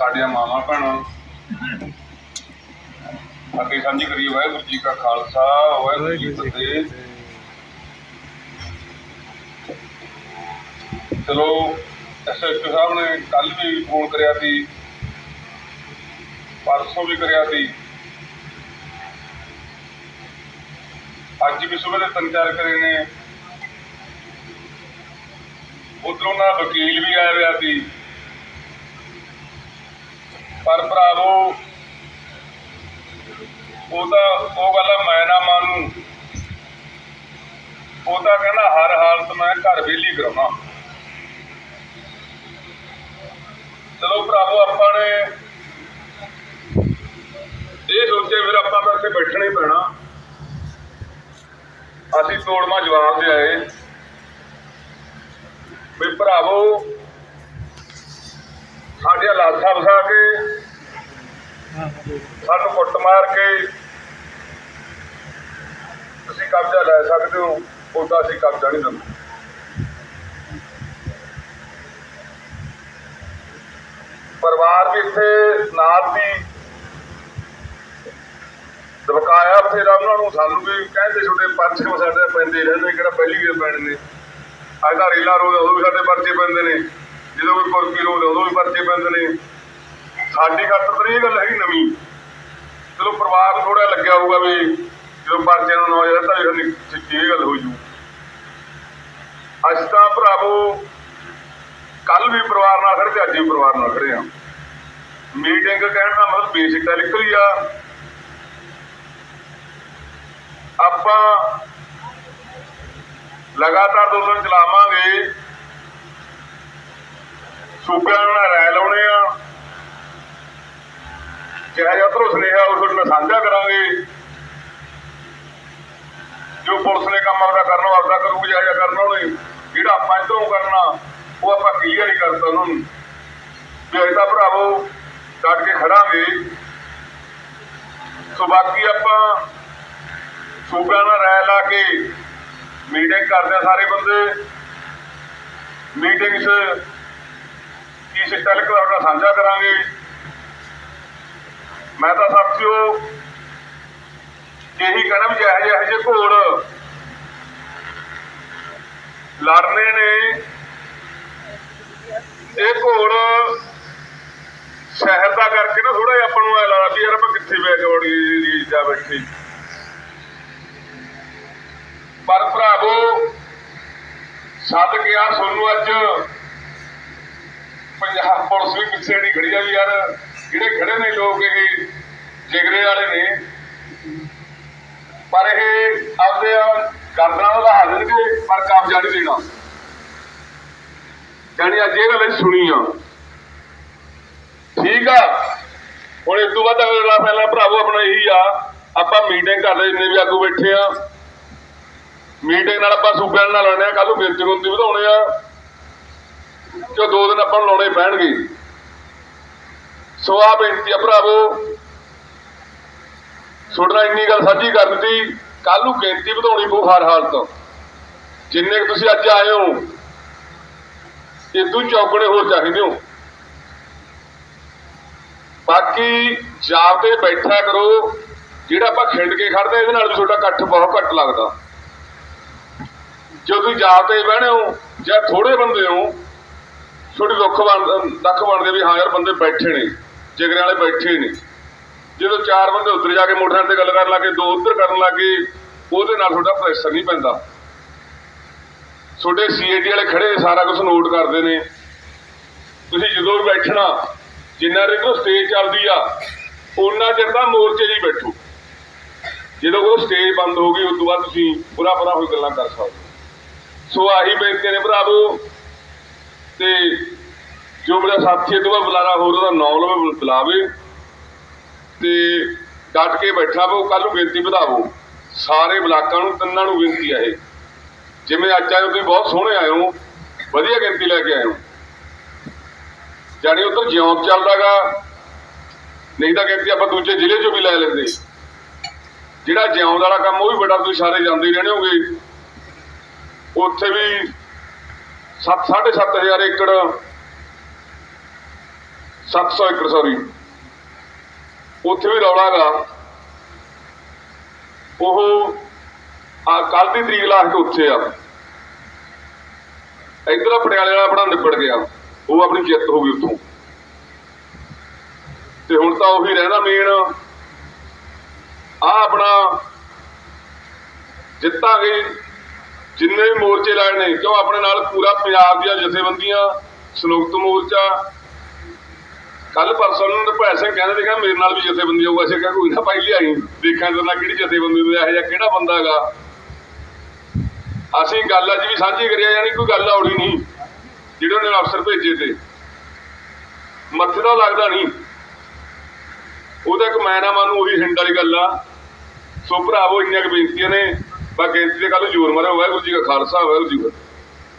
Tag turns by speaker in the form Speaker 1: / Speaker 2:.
Speaker 1: ਸਾਡੀਆਂ ਮਾਵਾਂ ਭੈਣਾਂ। ਫਤਿਹ ਸਾਂਝੀ ਕਰੀਏ ਵਾਹਿਗੁਰੂ ਜੀ ਕਾ ਖਾਲਸਾ ਵਾਹਿਗੁਰੂ ਜੀ ਕੀ ਫਤਿਹ। ਚਲੋ ਐਸਐਸਪੀ ਸਾਹਿਬ ਨੇ ਕੱਲ ਵੀ ਫੋਨ ਕਰਿਆ ਸੀ ਪਰਸੋਂ ਵੀ ਕਰਿਆ ਸੀ। ਅੱਜ ਵੀ ਸਵੇਰੇ ਤਿੰਨ ਚਾਰ ਕਰੇ ਨੇ। ਉਧਰੋਂ ਨਾ ਵਕੀਲ ਵੀ ਆਇਆ ਹੋਇਆ ਸੀ। ਪਰ ਭਰਾਵੋ ਤਾਂ, ਉਹ ਗੱਲ ਮੈਂ ਨਾ ਮੰਨੂ। ਉਹ ਤਾਂ ਕਹਿੰਦਾ ਹਰ ਹਾਲਤ ਮੈਂ ਘਰ ਵਿਹਲੀ ਕਰਾਉਣਾ। ਚਲੋ ਭਰਾਵੋ, ਆਪਾਂ ਨੇ ਇਹ ਸੋਚੇ ਫਿਰ ਆਪਾਂ ਤਾਂ ਇੱਥੇ ਬੈਠਣਾ ਹੀ ਪੈਣਾ। ਅਸੀਂ ਤੋੜਮਾ ਜਵਾਬ ਦੇ ਆਏ। ਵੀ ਭਰਾਵੋ ਸਾਡੇ ਲਾਸ਼ਾਂ ਵਸਾ ਕੇ ਸਾਨੂੰ ਕੁੱਟ ਮਾਰ ਕੇ ਤੁਸੀਂ ਕਬਜ਼ਾ ਲੈ ਸਕਦੇ ਹੋ, ਉਹਦਾ ਅਸੀਂ ਕਬਜ਼ਾ ਨਹੀਂ ਦਿੰਦੇ ਪਰਿਵਾਰ ਵੀ ਇੱਥੇ ਨਾਲ ਦੀ ਦਬਕਾਇਆ ਫਿਰ ਉਹਨਾਂ ਨੂੰ, ਸਾਨੂੰ ਵੀ ਕਹਿੰਦੇ ਛੋਟੇ ਪਰਚੇ ਸਾਡੇ ਪੈਂਦੇ ਰਹਿੰਦੇ, ਕਿਹੜਾ ਪਹਿਲੀ ਵੀ ਪੈਣੇ ਨੇ। ਅੱਜ ਦਾ ਰੀਲਾ ਰੋਜ਼ ਉਦੋਂ ਵੀ ਸਾਡੇ ਪਰਚੇ ਪੈਂਦੇ ਨੇ। ਜਦੋਂ ਕੋਈ ਕੁਰਕੀ ਰੋਜ਼ ਉਦੋਂ ਵੀ ਪਰਚੇ ਪੈਂਦੇ ਨੇ। ਸਾਡੀ ਖਾਤਰ ਤਾਂ ਇਹ ਗੱਲ ਹੈਗੀ ਨਵੀਂ। ਚਲੋ ਪਰਿਵਾਰ ਥੋੜਾ ਲੱਗਿਆ ਹੋਊਗਾ ਵੀ ਜਦੋਂ ਪਰਚੇ ਨੂੰ ਨਾ ਤਾਂ ਇਹ ਸੱਚੀ ਇਹ ਗੱਲ ਹੋ ਜੂ। ਅੱਜ ਤਾਂ ਭਰਾਵੋ ਕੱਲ ਵੀ ਪਰਿਵਾਰ ਨਾਲ ਖੜੇ ਤੇ ਅੱਜ ਵੀ ਪਰਿਵਾਰ ਨਾਲ ਖੜੇ ਆ। ਮੀਟਿੰਗ ਕਹਿਣ ਦਾ ਮਤਲਬ ਬੇਸਿਕ ਤਾਂ ਨਿਕਲੀ ਆ। ਆਪਾਂ ਲਗਾਤਾਰ ਅੰਦੋਲਨ ਚਲਾਵਾਂਗੇ। ਸੂਬਿਆਂ ਨਾਲ ਰਾਇ ਲਾਉਣੇ ਆ। ਜਿਹੜਾ ਜਿਹਾ ਉੱਧਰੋਂ ਸੁਨੇਹਾ ਉਹ ਤੁਹਾਡੇ ਨਾਲ ਸਾਂਝਾ ਕਰਾਂਗੇ। ਜੋ ਪੁਲਿਸ ਨੇ ਕੰਮ ਆਪਦਾ ਕਰਨਾ ਆਪਦਾ ਕਰੂਗੀ, ਜਿਹੜਾ ਜਿਹਾ ਕਰਨਾ ਉਹਨੇ ਜਿਹੜਾ ਆਪਾਂ ਇਧਰੋਂ ਕਰਨਾ, ਉਹ ਆਪਾਂ ਕਲੀਅਰ ਹੀ ਕਰਤਾ ਉਹਨਾਂ ਨੂੰ। ਵੀ ਇਹਦਾ ਤਾਂ ਭਰਾਵੋ, ਡਟ ਕੇ ਖੜਾਂਗੇ। ਸੋ ਬਾਕੀ ਆਪਾਂ ਸੂਬਿਆਂ ਨਾਲ ਰਾਇ ਲਾ ਕੇ ਮੀਟਿੰਗ ਕਰਦੇ ਆ ਸਾਰੇ ਬੰਦੇ। ਮੀਟਿੰਗਸ 'ਚ ਕੀ ਸਿੱਟਾ ਲਿਖਦਾ ਤੁਹਾਡਾ ਸਾਂਝਾ ਕਰਾਂਗੇ। ਮੈਂ ਤਾਂ ਸਾਥੀਓ ਇਹੀ ਕਹਿਣਾ ਵੀ ਜਿਹੇ ਜਿਹੇ ਜਿਹੇ ਘੋੜ ਲੜਨੇ ਨੇ, ਇਹ ਘੋੜ ਸ਼ਹਿਰ ਦਾ ਕਰਕੇ ਨਾ ਥੋੜਾ ਜਿਹਾ ਆਪਾਂ ਨੂੰ ਐ ਲੱਗਦਾ ਵੀ ਯਾਰ ਆਪਾਂ ਕਿੱਥੇ ਬੈ ਕੇ ਵੜੀ ਜਾ ਬੈਠੀ। ਪਰ ਭਰਾਵੋ, ਸੱਦ ਗਿਆ ਸੋਨੂੰ ਅੱਜ ਪੰਜਾਬ ਪੁਲਿਸ ਵੀ ਪਿੱਛੇ ਨਹੀਂ ਖੜੀ ਆ ਵੀ ਯਾਰ ਜਿਹੜੇ ਖੜੇ ਨੇ ਲੋਕ ਇਹ ਜਿਗਰੇ ਵਾਲੇ ਨੇ, ਪਰ ਇਹ ਆਪਦੇ ਗਰਦਨਾਂ ਦਾ ਹਾਜ਼ਰਗੇ ਪਰ ਕਬਜ਼ਾ ਨਹੀਂ ਦੇਣਾ ਜਾਨੀ ਅੱਜ ਇਹ ਗੱਲ ਸੁਣੀ ਆ। ਠੀਕ ਆ। ਹੁਣ ਇਸ ਤੋਂ ਬਾਅਦ ਅਗਲਾ ਪਹਿਲਾਂ ਭਰਾਵੋ ਆਪਣਾ ਇਹੀ ਆ, ਆਪਾਂ ਮੀਟਿੰਗ ਕਰਦੇ ਜਿੰਨੇ ਵੀ ਆਗੂ ਬੈਠੇ ਆ। ਮੀਟਿੰਗ ਨਾਲ ਆਪਾਂ ਸੂਬਿਆਂ ਨਾਲ ਲਾਉਣੇ ਆ ਕੱਲ ਨੂੰ ਗਿਣਤੀ ਗੁੰਤੀ ਵਧਾਉਣੇ ਆ। ਜੋ ਦੋ ਦਿਨ ਆਪਾਂ ਨੂੰ ਲਾਉਣੇ ਪੈਣਗੇ। ਸੋ ਆ ਬੇਨਤੀ ਆ, ਭਰਾਵੋ। ਤੁਹਾਡਾ ਇੰਨੀ ਗੱਲ ਸਾਂਝੀ ਕਰ ਦਿੱਤੀ ਕੱਲ ਨੂੰ ਗਿਣਤੀ ਵਧਾਉਣੀ ਪਊ ਹਰ ਹਾਲਤ ਜਿੰਨੇ ਕੁ ਤੁਸੀਂ ਅੱਜ ਆਏ ਹੋ, ਇਦੋਂ ਚੌਕੜੇ ਹੋਰ ਚਾਹੀਦੇ ਹੋ। ਬਾਕੀ ਜਾਬ ਤੇ ਬੈਠਾ ਕਰੋ, ਜਿਹੜਾ ਆਪਾਂ ਖਿੰਡ ਕੇ ਖੜਦੇ ਇਹਦੇ ਨਾਲ ਵੀ ਤੁਹਾਡਾ ਇਕੱਠ ਬਹੁਤ ਘੱਟ ਲੱਗਦਾ। ਜੇ ਤੁਸੀਂ ਜਾਬ ਤੇ ਬਹਿਣੇ ਹੋ, ਜਾਂ ਥੋੜੇ ਬੰਦੇ ਹੋ ਛੋਟੀ ਦੁੱਖ ਬਣ ਦੁੱਖ ਬਣਦੇ ਵੀ ਹਾਂ ਯਾਰ, ਬੰਦੇ ਬੈਠੇ ਨੇ। ਜਿਗਰੇ ਵਾਲੇ ਬੈਠੇ ਨੇ। ਜਦੋਂ ਚਾਰ ਬੰਦੇ ਉੱਧਰ ਜਾ ਕੇ ਮੋਟਰਸਾਈਕਲ ਤੇ ਗੱਲ ਕਰਨ ਲੱਗੇ ਦੋ ਉੱਧਰ ਕਰਨ ਲੱਗੇ ਉਹਦੇ ਨਾਲ ਤੁਹਾਡਾ ਪ੍ਰੈਸ਼ਰ ਨਹੀਂ ਪੈਂਦਾ। ਤੁਹਾਡੇ ਸੀਏਟੀ ਵਾਲੇ ਖੜੇ ਸਾਰਾ ਕੁਝ ਨੋਟ ਕਰਦੇ ਨੇ। ਤੁਸੀਂ ਜਦੋਂ ਵੀ ਬੈਠਣਾ, ਜਿੰਨਾ ਚਿਰ ਰਿਕੋ ਸਟੇਜ ਚੱਲਦੀ ਆ ਉਹਨਾਂ ਚਿਰ ਤਾਂ ਮੋਰਚੇ 'ਚ ਹੀ ਬੈਠੋ। ਜਦੋਂ ਉਹ ਸਟੇਜ ਬੰਦ ਹੋ ਗਈ ਉਸ ਤੋਂ ਬਾਅਦ ਤੁਸੀਂ ਪੂਰਾ ਪੂਰਾ ਹੋਈ ਗੱਲਾਂ ਕਰ ਸਕਦੇ ਸੋ ਆਹੀ ਬੇਨਤੀ ਨੇ ਭਰਾਵੋ ਤੇ ਜੋ ਮੇਰਾ ਸਾਥੀ ਇਹ ਤੋਂ ਬਾਅਦ ਬੁਲਾਰਾ ਹੋਰ ਉਹਦਾ ਨਾਂ ਲਵੇ ਬੁਲਾਵੇ। ਤੇ ਡਟ ਕੇ ਬੈਠਾ ਪਓ ਕੱਲ ਨੂੰ ਬੇਨਤੀ ਵਧਾਵੋ। ਸਾਰੇ ਬਲਾਕਾਂ ਨੂੰ, ਤਿੰਨਾਂ ਨੂੰ ਬੇਨਤੀ ਆ ਇਹ। ਜਿਵੇਂ ਅੱਜ ਆਏ ਤੁਸੀਂ ਬਹੁਤ ਸੋਹਣੇ ਆਏ ਹੋ। ਵਧੀਆ ਗਿਣਤੀ ਲੈ ਕੇ ਆਏ ਹੋ। ਜਾਣੀ ਉਧਰ ਜਿਉਂ ਚੱਲਦਾਗਾ। ਨਹੀਂ ਤਾਂ ਗਿਣਤੀ ਆਪਾਂ ਦੂਜੇ ਜ਼ਿਲ੍ਹੇ 'ਚੋਂ ਵੀ ਲੈ ਲੈਂਦੇ। ਜਿਹੜਾ ਜਿਉਂਦ ਵਾਲਾ ਕੰਮ, ਉਹ ਵੀ ਬੜਾ ਤੁਸੀਂ ਸਾਰੇ ਜਾਂਦੇ ਹੀ ਰਹਿਣੇ ਹੋਗੇ। ਉੱਥੇ ਵੀ 7 ਹਜ਼ਾਰ ਏਕੜ 700 ਏਕੜ ਸੌਰੀ ਉੱਥੇ ਵੀ ਰੌਲਾ ਗਾ ਉਹ ਆ ਕੱਲ ਦੀ ਤਰੀਕ ਲਾ ਕੇ ਉੱਥੇ ਆ। ਇਧਰ ਪਟਿਆਲੇ ਵਾਲਾ ਆਪਣਾ ਨਿਪੜ ਗਿਆ। ਉਹ ਆਪਣੀ ਜਿੱਤ ਹੋ ਗਈ ਉੱਥੋਂ। ਤੇ ਹੁਣ ਤਾਂ ਉਹੀ ਰਹਿਣਾ ਮੇਨ ਆ ਆਪਣਾ ਜਿੱਤਾਂਗੇ। ਜਿੰਨੇ ਵੀ ਮੋਰਚੇ ਲਾਏ ਨੇ, ਕਿਉਂ ਆਪਣੇ ਨਾਲ ਪੂਰਾ ਪੰਜਾਬ ਦੀਆਂ ਜਥੇਬੰਦੀਆਂ ਸੰਯੁਕਤ ਮੋਰਚਾ ਕੱਲ ਪਰਸੋਂ ਨੂੰ ਨਿਰਭੈ ਸਿੰਘ ਕਹਿੰਦੇ ਸੀਗਾ, ਮੇਰੇ ਨਾਲ ਵੀ ਜਥੇਬੰਦੀ ਹੋਊਗਾ ਅਸੀਂ ਕਿਹਾ, ਕੋਈ ਨਾ ਭਾਈ ਲਿਆਈ। ਦੇਖਾਂ ਤੇਰੇ ਨਾਲ ਕਿਹੜੀ ਜਥੇਬੰਦੀ ਨੂੰ, ਇਹੋ ਜਿਹਾ ਕਿਹੜਾ ਬੰਦਾ ਹੈਗਾ। ਅਸੀਂ ਗੱਲ ਅੱਜ ਵੀ ਸਾਂਝੀ ਕਰਿਆ ਯਾਨੀ ਕੋਈ ਗੱਲ ਔੜੀ ਨਹੀਂ, ਜਿਹੜੇ ਉਹਨੇ ਅਫਸਰ ਭੇਜੇ ਤੇ। ਮੱਥੇ ਦਾ ਲੱਗਦਾ ਨਹੀਂ। ਉਹਦਾ ਇੱਕ ਮੈਂ ਨਾ ਮੰਨੂ, ਉਹੀ ਹਿੰਡ ਵਾਲੀ ਗੱਲ ਆ। ਸੋ ਭਰਾਵੋ, ਇੰਨੀਆਂ ਕੁ ਬੇਨਤੀਆਂ ਨੇ। ਬਾ ਗਿਣਤੀ ਦੇ ਕੱਲ ਜ਼ੋਰ ਮਾਰਿਆ ਵਾਹਿਗੁਰੂ ਜੀ ਕਾ ਖਾਲਸਾ, ਵਾਹਿਗੁਰੂ ਜੀ ਕੀ